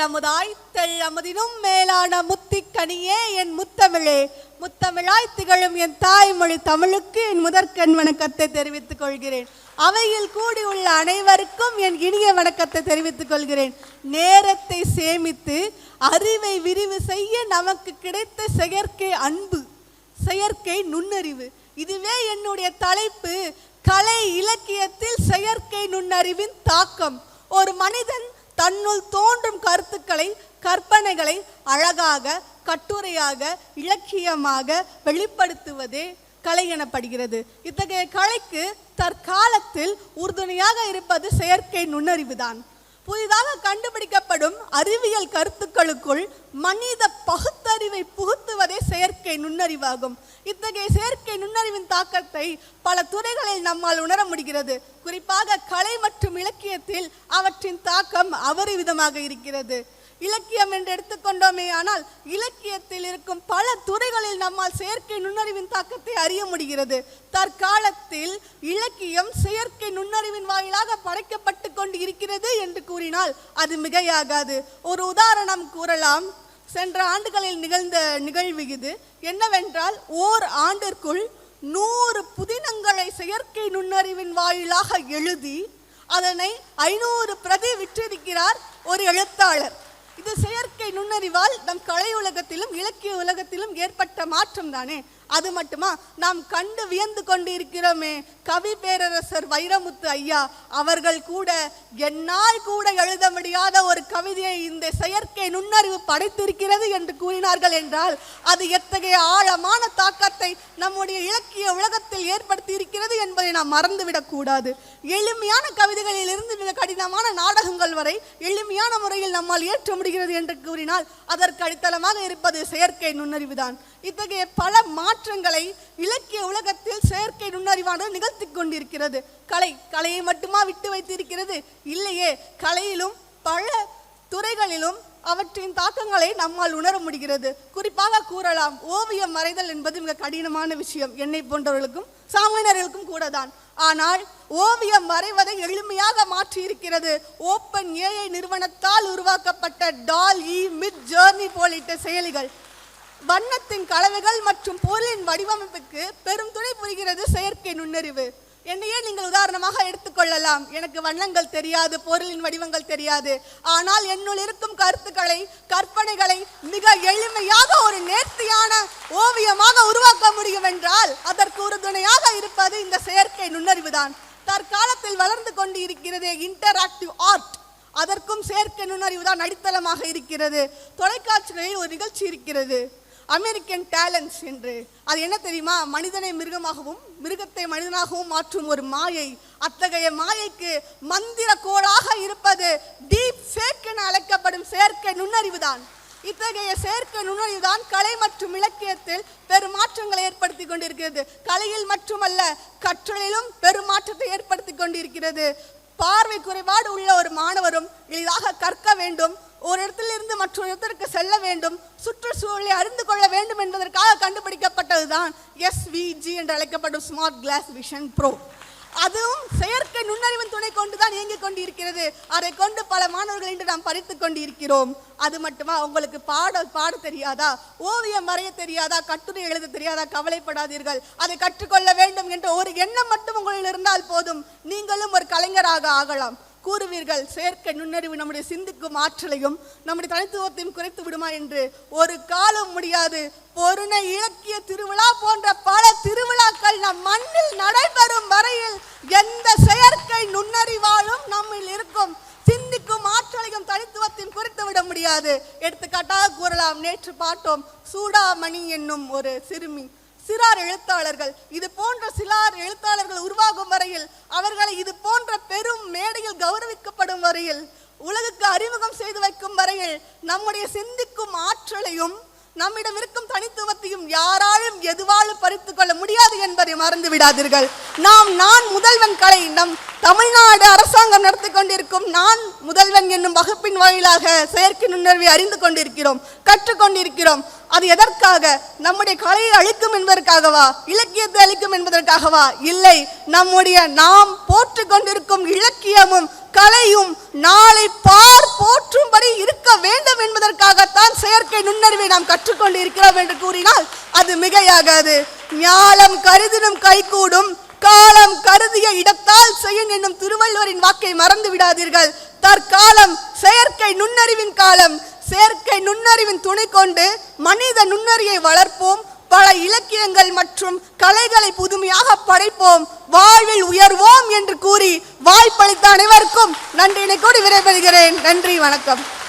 எள்ளமுதாய் தெள்ளமுதினும் மேலான முத்திக்கனியே என் முத்தமிழே. முத்தமிழாய் திகழும் என் தாய்மொழி தமிழுக்கு என் முதற்கண் வணக்கத்தை தெரிவித்துக் கொள்கிறேன். அவையில் கூடியுள்ள அனைவருக்கும் என் இனிய வணக்கத்தை தெரிவித்துக் கொள்கிறேன். நேரத்தை சேமித்து அறிவை விரிவு செய்ய நமக்கு கிடைத்த செயற்கை அன்பு செயற்கை நுண்ணறிவு. இதுவே என்னுடைய தலைப்பு. கலை இலக்கியத்தில் செயற்கை நுண்ணறிவின் தாக்கம். ஒரு மனிதன் தன்னுள் தோன்றும் கருத்துக்களை கற்பனைகளை அழகாக கட்டுரையாக இலக்கியமாக வெளிப்படுத்துவதே கலை எனப்படுகிறது. இத்தகைய கலைக்கு தற்காலத்தில் உறுதுணையாக இருப்பது செயற்கை நுண்ணறிவுதான். புதிதாக கண்டுபிடிக்கப்படும் அறிவியல் கருத்துக்களுக்குள் மனித பகுத்தறிவை புகுத்துவதே செயற்கை நுண்ணறிவாகும். இத்தகைய செயற்கை நுண்ணறிவின் தாக்கத்தை பல துறைகளில் நம்மால் உணர முடிகிறது. குறிப்பாக கலை மற்றும் இலக்கியத்தில் அவற்றின் தாக்கம் அபரிவிதமாக இருக்கிறது. இலக்கியம் என்று எடுத்துக்கொண்டோமே ஆனால் இலக்கியத்தில் இருக்கும் பல துறைகளில் நம்மால் செயற்கை நுண்ணறிவின் தாக்கத்தை அறிய முடிகிறது. தற்காலத்தில் இலக்கியம் செயற்கை நுண்ணறிவின் வாயிலாக படைக்கப்பட்ட கொண்டு இருக்கிறது என்று கூறினால் அது மிகையாகாது. ஒரு உதாரணம் கூறலாம். சென்ற ஆண்டுகளில் நிகழ்ந்த நிகழ்வு இது. என்னவென்றால் ஓர் ஆண்டிற்குள் நூறு புதினங்களை செயற்கை நுண்ணறிவின் வாயிலாக எழுதி அதனை ஐநூறு பிரதி விற்றிருக்கிறார் ஒரு எழுத்தாளர். இது செயற்கை நுண்ணறிவால் நம் கலை உலகத்திலும் இலக்கிய உலகத்திலும் ஏற்பட்ட மாற்றம் தானே? அது மட்டுமா? நாம் கண்டு வியந்து கொண்டு இருக்கிறோமே கவி பேரரசர் வைரமுத்து ஐயா அவர்கள் கூட என்னால் கூட எழுத முடியாத ஒரு கவிதையை இந்த செயற்கை நுண்ணறிவு படைத்திருக்கிறது என்று கூறினார்கள் என்றால் அது எத்தகைய ஆழமான தாக்கத்தை நம்முடைய இலக்கிய உலகத்தில் ஏற்படுத்தி இருக்கிறது என்பதை நாம் மறந்துவிடக்கூடாது எளிமையான கவிதைகளிலிருந்து மிக கடினமான நாடகங்கள் வரை எளிமையான முறையில் நம்மால் ஏற்ற முடிகிறது என்று கூறினால் அதற்கு அடித்தளமாக இருப்பது செயற்கை நுண்ணறிவுதான். இத்தகைய பல மாற்றங்களை இலக்கிய உலகத்தில் செயற்கை நுண்ணறிவானது நிகழ்த்தி கொண்டிருக்கிறது. கலை கலையை மட்டுமா விட்டு வைத்திருக்கிறது? இல்லையே. கலையிலும் பல துறைகளிலும் அவற்றின் தாக்கங்களை நம்மால் உணர முடிகிறது. குறிப்பாக கூறலாம் ஓவியம் வரைதல் என்பது மிக கடினமான விஷயம். என்னை போன்றவர்களுக்கும் சாமானியர்களுக்கும் கூட தான் ஆனால் ஓவியம் வரைவதை எளிமையாக மாற்றி இருக்கிறது ஓப்பன் ஏஐ நிறுவனத்தால் உருவாக்கப்பட்ட டால் இ மிட் ஜேர்னி போலிட்ட செயலிகள். வண்ணத்தின் கலவைகள் மற்றும் பொருளின் வடிவமைப்புக்கு பெரும் துணை புரிகிறது செயற்கை நுண்ணறிவு. என்னையே நீங்கள் உதாரணமாக எடுத்துக்கொள்ளலாம் எனக்கு வண்ணங்கள் தெரியாது பொருளின் வடிவங்கள் தெரியாது. ஆனால் என்னுள் இருக்கும் கருத்துக்களை கற்பனைகளை மிக எளிமையாக ஒரு நேர்த்தியான ஓவியமாக உருவாக்க முடியும் என்றால் அதற்கு உறுதுணையாக இருப்பது இந்த செயற்கை நுண்ணறிவு தான். தற்காலத்தில் வளர்ந்து கொண்டு இருக்கிறது இன்டராக்டிவ் ஆர்ட் அதற்கும் செயற்கை நுண்ணறிவு தான் அடித்தளமாக இருக்கிறது. தொலைக்காட்சிகளில் ஒரு நிகழ்ச்சி இருக்கிறது. அமெரிக்கன் டேலண்ட்ஸ் என்று. அது என்ன தெரியுமா? மனிதனை மிருகமாகவும் மிருகத்தை மனிதனாகவும் மாற்றும் ஒரு மாயை. அத்தகைய மாயைக்கு மந்திர கோளாக இருப்பது டீப் ஃபேக் என அழைக்கப்படும் செயற்கை நுண்ணறிவு தான் இத்தகைய செயற்கை நுண்ணறிவு தான் கலை மற்றும் இலக்கியத்தில் பெருமாற்றங்களை ஏற்படுத்தி கொண்டிருக்கிறது. கலையில் மட்டுமல்ல கற்றலிலும் பெருமாற்றத்தை ஏற்படுத்தி கொண்டிருக்கிறது. பார்வை குறைபாடு உள்ள ஒரு மாணவரும் எளிதாக கற்க வேண்டும். ஒரு இடத்திலிருந்து மற்றொரு இடத்திற்கு செல்ல வேண்டும் சுற்றுச்சூழலை அறிந்து கொள்ள வேண்டும் என்பதற்காக கண்டுபிடிக்கப்பட்டதுதான் எஸ்விஜி என்று அழைக்கப்படும் ஸ்மார்ட் கிளாஸ் விஷன் ப்ரோ அதுவும் செயற்கை நுண்ணறிவின் துணை கொண்டுதான் இயங்கிக் கொண்டிருக்கிறது. அதை கொண்டு பல மாணவர்கள் இன்று நாம் படித்துக் கொண்டிருக்கிறோம். அது மட்டுமா? உங்களுக்கு பாட பாட தெரியாதா? ஓவியம் வரைய தெரியாதா? கட்டுரை எழுத தெரியாதா? கவலைப்படாதீர்கள். அதை கற்றுக்கொள்ள வேண்டும் என்ற ஒரு எண்ணம் மட்டும் உங்களில் இருந்தால் போதும். நீங்களும் ஒரு கலைஞராக ஆகலாம். கூறுவீர்கள். செயற்கை நுண்ணறிவு நம்முடைய சிந்திக்கும் ஆற்றலையும் நம்முடைய தனித்துவத்தையும் குறைத்து விடுமா என்று ஒரு காலம் முடியாது. பொருணை இலக்கிய திருவிழா போன்ற பல திருவிழாக்கள் நம் மண்ணில் நடைபெறும் வரையில் எந்த செயற்கை நுண்ணறிவாலும் நம்மில் இருக்கும் சிந்திக்கும் ஆற்றலையும் தனித்துவத்தையும் குறைத்து விட முடியாது. எடுத்துக்காட்டாக கூறலாம். நேற்று பார்த்தோம் சூடாமணி என்னும் ஒரு சிறுமி. சிறார் எழுத்தாளர்கள் இது போன்ற சிறார் எழுத்தாளர்கள் உருவாகும் வரையில் அவர்களை இது போன்ற பெரும் மேடையில் கௌரவிக்கப்படும் வரையில் உலகுக்கு அறிமுகம் செய்து வைக்கும் வரையில் நம்முடைய சிந்திக்கும் ஆற்றலையும் நம்மிடம் இருக்கும் தனித்துவத்தையும் யாராலும் எதுவாலும் பறித்துக் கொள்ள முடியாது என்பதை மறந்து விடாதீர்கள். நாம் நான் முதல்வன் கலை நம் தமிழ்நாடு அரசாங்கம் நடத்தி கொண்டிருக்கும் நான் முதல்வன் என்னும் வகுப்பின் வாயிலாக செயற்கை நுண்ணறிவை அறிந்து கொண்டிருக்கிறோம் கற்றுக்கொண்டிருக்கிறோம் அது எதற்காக? நம்முடைய கலையை அழிக்கும் என்பதற்காகவா? இலக்கியத்தை அழிக்கும் என்பதற்காகவா? இல்லை. நம்முடைய நாம் போற்றுக் கொண்டிருக்கும் இலக்கியமும் கலையும் நாளை பார்த்து போற்றும்படி இருக்க வேண்டும் நாம் கற்றுக்கொண்டு இருக்கிறோம் என்று கூறினால் அது ஞாலம் கருதினும் கைகூடும். காலம் கருதிய இடத்தால் செய்யும் என்னும் திருவள்ளுவரின் வாக்கை மறந்து விடாதீர்கள். தற்காலம் செயற்கை நுண்ணறிவின் காலம். செயற்கை நுண்ணறிவின் துணை கொண்டு மனித நுண்ணறியை வளர்ப்போம். பல இலக்கியங்கள் மற்றும் கலைகளை புதுமையாக படைப்போம். வாழ்வில் உயர்வோம் என்று கூறி வாய்ப்பளித்த அனைவருக்கும் நன்றியினை கூடி விடைபெறுகிறேன். நன்றி வணக்கம்.